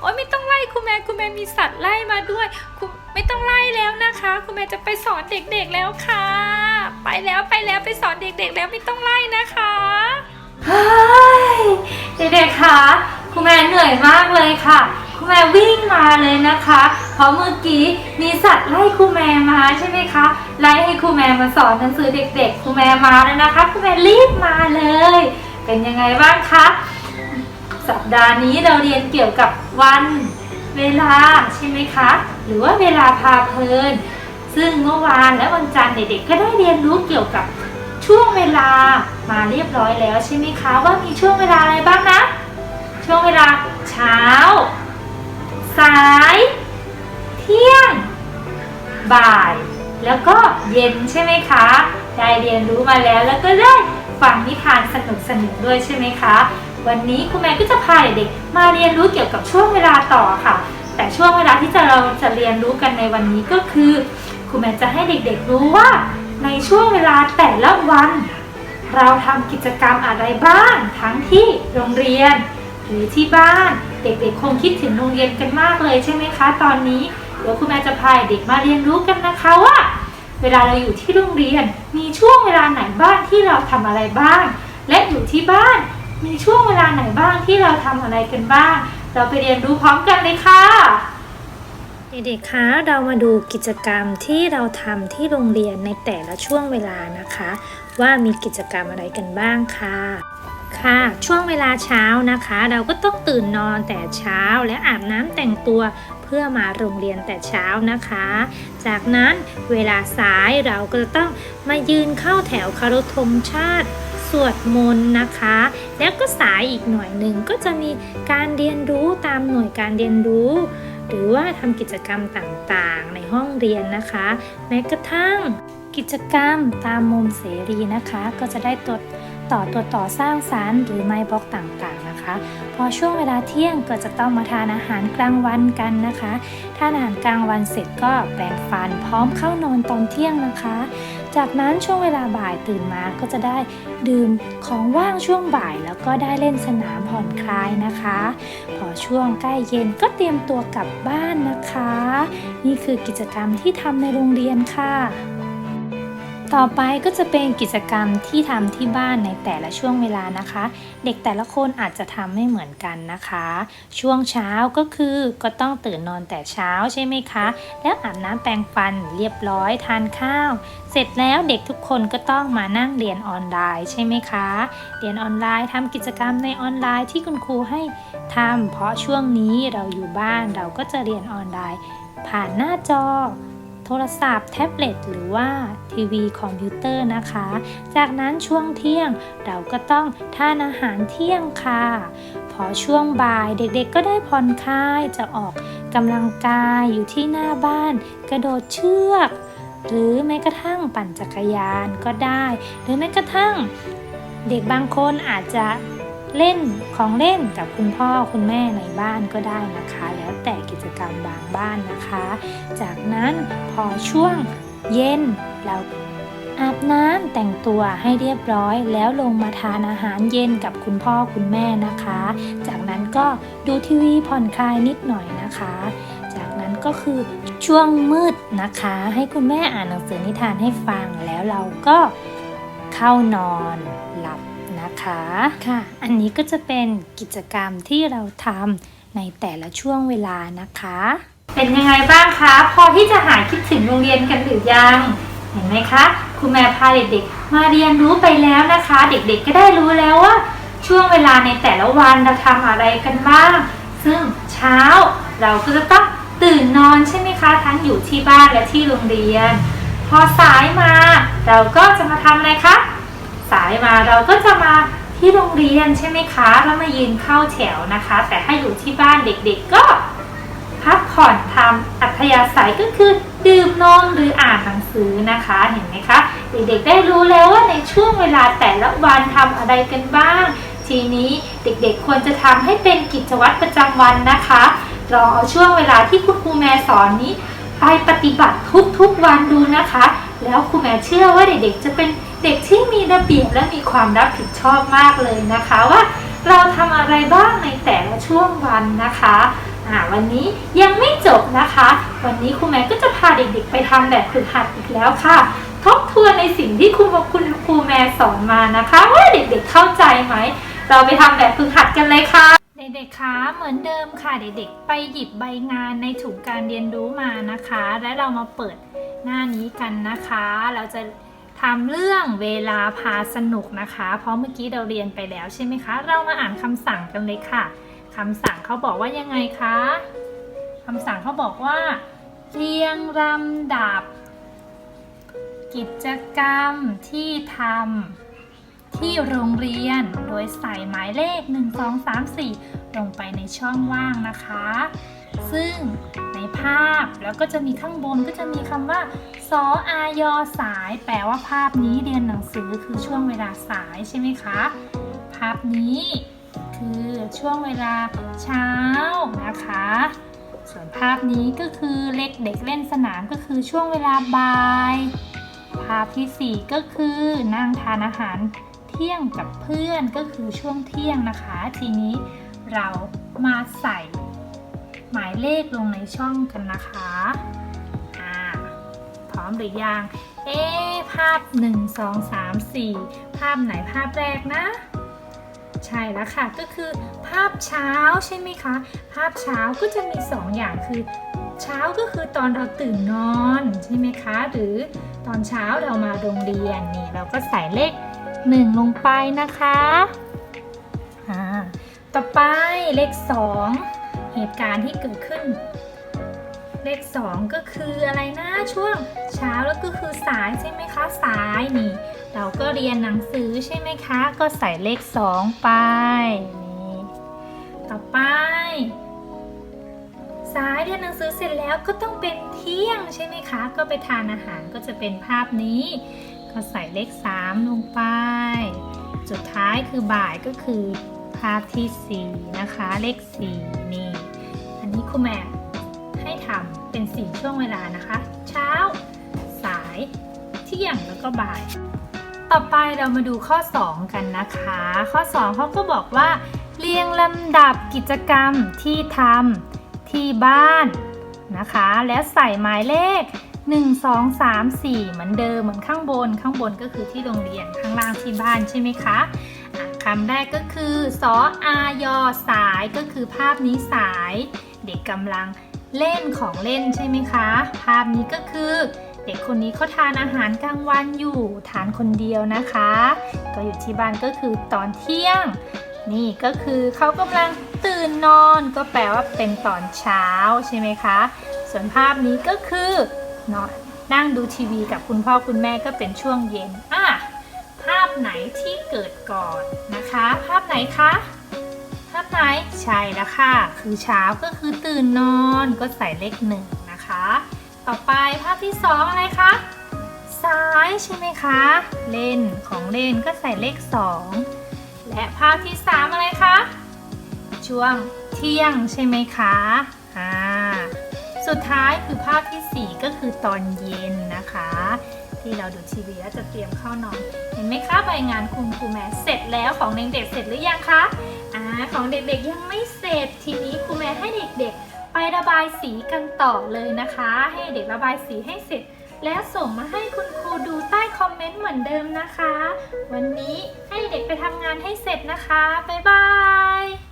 โอ๊ยไม่ต้องไล่คุณแม่คุณแม่มีสัตว์ไล่มาด้วยคุณไม่ต้องไล่แล้วนะคะ คุณแม่จะไปสอนเด็กๆแล้วค่ะ ไปแล้วไปแล้วไปสอนเด็กๆ แล้วไม่ต้องไล่นะคะเด็กๆคะคุณแม่เหนื่อยมากเลยค่ะคุณแม่วิ่งมาเลยนะคะ เพราะเมื่อกี้มีสัตว์ไล่คุณแม่มาใช่ไหมคะ ไล่ให้คุณแม่มาสอนหนังสือเด็กๆคุณแม่มาแล้วนะคะคุณแม่รีบมาเลย เป็นยังไงบ้างคะ สัปดาห์นี้เราเรียนเกี่ยวกับวันเวลาใช่ไหมคะ หรือว่าเวลาพาเพลิน ซึ่งเมื่อวานและวันจันทร์เด็กๆก็ได้เรียนรู้เกี่ยวกับช่วงเวลามาเรียบร้อยแล้วใช่ไหมคะว่ามีช่วงเวลาอะไรบ้างนะ ช่วงเวลาเช้า สาย เที่ยง บ่าย แล้วก็เย็นใช่ไหมคะ ได้เรียนรู้มาแล้วแล้วก็ได้ฟังนิทานสนุกๆด้วยใช่ไหมคะ วันนี้ครูแม่ก็จะพาเด็กๆมาเรียนรู้เกี่ยวกับช่วงเวลาต่อค่ะ แต่ช่วงเวลาที่จะเราจะเรียนรู้กันในวันนี้ก็คือครูแม่จะให้เด็กๆรู้ว่า ในช่วงเวลาแต่ละวัน เราทำกิจกรรมอะไรบ้าง ทั้งที่โรงเรียน หรือที่บ้านเด็กๆ คงคิดถึงโรงเรียนกันมากเลยใช่ไหมคะ ตอนนี้เดี๋ยวคุณแม่จะพาเด็กมาเรียนรู้กันนะคะว่า เวลาเราอยู่ที่โรงเรียนมีช่วงเวลาไหนบ้างที่เราทำอะไรบ้าง และอยู่ที่บ้าน มีช่วงเวลาไหนบ้างที่เราทำอะไรกันบ้าง เราไปเรียนรู้พร้อมกันเลยค่ะ เด็กๆ คะ เรามาดูกิจกรรมที่เราทำที่โรงเรียนในแต่ละช่วงเวลานะคะ ว่ามีกิจกรรมอะไรกันบ้างค่ะค่ะ ช่วงเวลาเช้านะคะ เราก็ต้องตื่นนอนแต่เช้าและอาบน้ำแต่งตัวเพื่อมาโรงเรียนแต่เช้านะคะ จากนั้นเวลาสายเราก็จะต้องมายืนเข้าแถวคารพธงชาติ สวดมนต์นะคะ แล้วก็สายอีกหน่อยหนึ่งก็จะมีการเรียนรู้ตามหน่วยการเรียนรู้ หรือว่าทำกิจกรรมต่างๆ ในห้องเรียนนะคะ แม้กระทั่งกิจกรรมตามมุมเสรีนะคะ ก็จะได้ตัวต่อตัวต่อสร้างสารรค์หรือไม้บล็อกต่างๆนะคะ พอช่วงเวลาเที่ยงก็จะต้องมาทานอาหารกลางวันกันนะคะทานอาหารกลางวันเสร็จก็แปรงฟันพร้อมเข้านอนตอนเที่ยงนะคะ จากนั้นช่วงเวลาบ่ายตื่นมาก็จะได้ดื่มของว่างช่วงบ่าย แล้วก็ได้เล่นสนามผ่อนคลายนะคะ พอช่วงใกล้เย็นก็เตรียมตัวกลับบ้านนะคะ นี่คือกิจกรรมที่ทำในโรงเรียนค่ะ ต่อไปก็จะเป็นกิจกรรมที่ทำที่บ้านในแต่ละช่วงเวลานะคะ เด็กแต่ละคนอาจจะทำไม่เหมือนกันนะคะ ช่วงเช้าก็คือก็ต้องตื่นนอนแต่เช้าใช่ไหมคะ แล้วอาบน้ำแปรงฟันเรียบร้อยทานข้าว เสร็จแล้วเด็กทุกคนก็ต้องมานั่งเรียนออนไลน์ใช่ไหมคะ เรียนออนไลน์ทำกิจกรรมในออนไลน์ที่คุณครูให้ทำเพราะช่วงนี้เราอยู่บ้านเราก็จะเรียนออนไลน์ ผ่านหน้าจอ โทรศัพท์ แท็บเล็ต หรือว่าทีวีคอมพิวเตอร์นะคะ จากนั้นช่วงเที่ยงเราก็ต้องทานอาหารเที่ยงค่ะ พอช่วงบ่ายเด็กๆก็ได้ผ่อนคลายจะออกกำลังกายอยู่ที่หน้าบ้าน กระโดดเชือก หรือแม้กระทั่งปั่นจักรยานก็ได้ หรือแม้กระทั่งเด็กบางคนอาจจะ เล่นของเล่นกับคุณพ่อคุณแม่ในบ้านก็ได้นะคะ แล้วแต่กิจกรรมบางบ้านนะคะ จากนั้นพอช่วงเย็นเราอาบน้ำแต่งตัวให้เรียบร้อย แล้วลงมาทานอาหารเย็นกับคุณพ่อคุณแม่นะคะ จากนั้นก็ดูทีวีผ่อนคลายนิดหน่อยนะคะ จากนั้นก็คือช่วงมืดนะคะ ให้คุณแม่อ่านหนังสือนิทานให้ฟังแล้วเราก็เข้านอนหลับ นะคะค่ะ อันนี้ก็จะเป็นกิจกรรมที่เราทำในแต่ละช่วงเวลานะคะ เป็นยังไงบ้างคะ พอที่จะหายคิดถึงโรงเรียนกันหรือยัง เห็นไหมคะคุณแม่พาเด็กๆ มาเรียนรู้ไปแล้วนะคะ เด็กๆก็ได้รู้แล้วว่า ช่วงเวลาในแต่ละวันเราทำอะไรกันบ้าง ซึ่งเช้าเราก็จะต้องตื่นนอนใช่ไหมคะ ทั้งอยู่ที่บ้านและที่โรงเรียน พอสายมา เราก็จะมาทำอะไรคะ สายมาเราก็จะมาที่โรงเรียนใช่ไหมคะแล้วมายืนเข้าแถวนะคะ แต่ถ้าอยู่ที่บ้านเด็กๆก็พักผ่อนทำอัธยาศัยก็คือดื่มนมหรืออ่านหนังสือนะคะเห็นไหมคะ เด็กๆได้รู้แล้วว่าในช่วงเวลาแต่ละวันทำอะไรกันบ้าง ทีนี้เด็กๆควรจะทำให้เป็นกิจวัตรประจำวันนะคะลองเอาช่วงเวลาที่คุณครูแม่สอนนี้ ไปปฏิบัติทุกๆวันดูนะคะ แล้วครูแม่เชื่อว่าเด็กๆจะเป็น เด็กที่มีระเบียบและมีความรับผิดชอบมากเลยนะคะว่า เราทำอะไรบ้างในแต่ละช่วงวันนะคะวันนี้ยังไม่จบนะคะ วันนี้ครูแม่ก็จะพาเด็กๆ ไปทำแบบฝึกหัดอีกแล้วค่ะ ทบทวนในสิ่งที่ครูคุณครูแม่สอนมานะคะ ว่าเด็กๆเข้าใจไหม เราไปทำแบบฝึกหัดกันเลยค่ะ เด็กๆคะเหมือนเดิมค่ะเด็กๆ ไปหยิบใบงานในถุงการเรียนรู้มานะคะ และเรามาเปิดหน้านี้กันนะคะ เราจะ ทำเรื่องเวลาพาสนุกนะคะ เพราะเมื่อกี้เราเรียนไปแล้วใช่ไหมคะ เรามาอ่านคำสั่งกันเลยค่ะคำสั่งเขาบอกว่ายังไงคะคำสั่งเขาบอกว่า เรียงลำดับ กิจกรรมที่ทำที่โรงเรียนโดยใส่หมายเลข 1 2 3 4 ลงไปในช่องว่างนะคะ ซึ่งในภาพแล้วก็จะมีข้างบนก็จะมีคำว่าสออายอสาย แปลว่าภาพนี้เรียนหนังสือคือช่วงเวลาสายใช่ไหมคะ ภาพนี้คือช่วงเวลาเช้านะคะ ส่วนภาพนี้ก็คือเล็กเด็กเล่นสนามก็คือช่วงเวลาบ่าย ภาพที่ 4 ก็คือนั่งทานอาหารเที่ยงกับเพื่อนก็คือช่วงเที่ยงนะคะ ทีนี้เรามาใส่ หมายเลขลงในช่องกันนะคะอ่าพร้อมหรือยัง เอ๊ภาพ 1 2 3 4 ภาพไหนภาพแรกนะ ใช่แล้วค่ะ ก็คือภาพเช้าใช่ไหมคะ ภาพเช้าก็จะมี 2 อย่างคือเช้าก็คือตอนเราตื่นนอนใช่ไหมคะ หรือตอนเช้าเรามาโรงเรียนนี่เราก็ใส่เลข 1 ลงไปนะคะอ่าต่อไปเลข 2 เหตุการณ์ที่เกิดขึ้น เลข 2 ก็คืออะไรนะช่วงเช้าแล้วก็คือสายใช่ไหมคะสายนี่ เราก็เรียนหนังสือใช่ไหมคะ ก็ใส่เลข 2 ไปนี่ต่อไปสายเรียนหนังสือเสร็จแล้วก็ต้องเป็นเที่ยงใช่ไหมคะ ก็ไปทานอาหารก็จะเป็นภาพนี้ ก็ใส่เลข 3 ลงไป สุดท้ายคือบ่ายก็คือภาพที่ 4 นะคะ เลข 4 นี่ นนี้คแม่ให้ทำเป็น 4 ช่วงเวลานะคะ เช้า สาย เที่ยงแล้วก็บ่าย ต่อไปเรามาดูข้อ 2 กันนะคะ ข้อ 2เขาก็บอกว่า เรียงลำดับกิจกรรมที่ทำที่บ้านนะคะ แล้วใส่หมายเลข 1 2 3 4 เหมือนเดิมเหมือนข้างบน ข้างบนก็คือที่โรงเรียนข้างล่างที่บ้านใช่ไหมคะคำแรกก็คือสออายอสายก็คือภาพนี้สาย ด็กกำลังเล่นของเล่นใช่ไหมคะ ภาพนี้ก็คือเด็กคนนี้เขาทานอาหารกลางวันอยู่ทานคนเดียวนะคะ ก็อยู่ที่บ้านก็คือตอนเที่ยง นี่ก็คือเขากำลังตื่นนอนก็แปลว่าเป็นตอนเช้าใช่ไหมคะ ส่วนภาพนี้ก็คือนอนนั่งดูทีวีกับคุณพ่อคุณแม่ก็เป็นช่วงเย็นอะภาพไหนที่เกิดก่อนนะคะ ภาพไหนคะ ภาพไหน ใช่แล้วค่ะ คือเช้าก็คือตื่นนอนก็ใส่เลขหนึ่งนะคะ ต่อไปภาพที่สองอะไรคะ ซ้ายใช่ไหมคะ เล่นของเล่นก็ใส่เลขสองและภาพที่สามอะไรคะ ช่วงเที่ยงใช่ไหมคะอ่าสุดท้ายคือภาพที่สี่ก็คือตอนเย็นนะคะ ที่เราดูทีวีแล้วจะเตรียมเข้านอน เห็นไหมคะใบงานคุณครูแม่เสร็จแล้วของเด็กๆเสร็จหรือยังคะ ของเด็กๆยังไม่เสร็จทีนี้ครูแม่ให้เด็กๆ ไประบายสีกันต่อเลยนะคะ ให้เด็กระบายสีให้เสร็จ แล้วส่งมาให้คุณครูดูใต้คอมเมนต์เหมือนเดิมนะคะ วันนี้ให้เด็กไปทำงานให้เสร็จนะคะ บ๊ายบาย